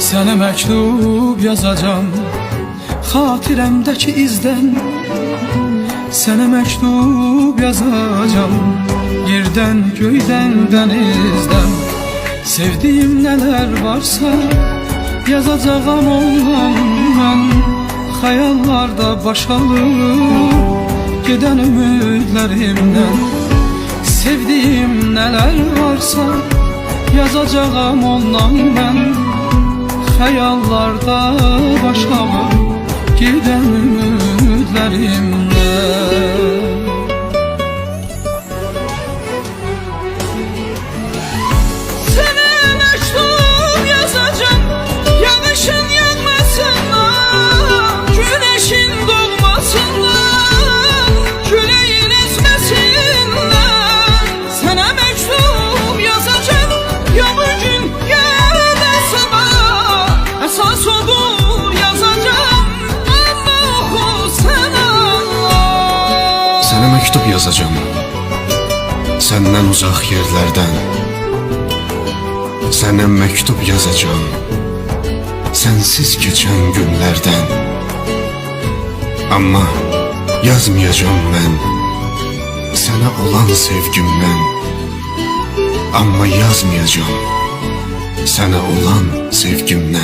Sənə məktub yazacağam Xatirəmdəki izdən. Sənə məktub yazacağam Yerdən, göydən, dənizdən. Sevdiyim nələr varsa Yazacağam ondan mən Xəyallarda başalır Gedən ümidlərimdən. Sevdiyim nələr varsa Yazacağam ondan mən Xəyallarda başalır Gedən ümidlərimdən Məktub yazacağam Səndən uzaq yerlərdən Sənə məktub yazacağam Sənsiz keçən günlərdən Amma yazmayacağam mən Sənə olan sevgimdən Amma yazmayacağam Sənə olan sevgimdən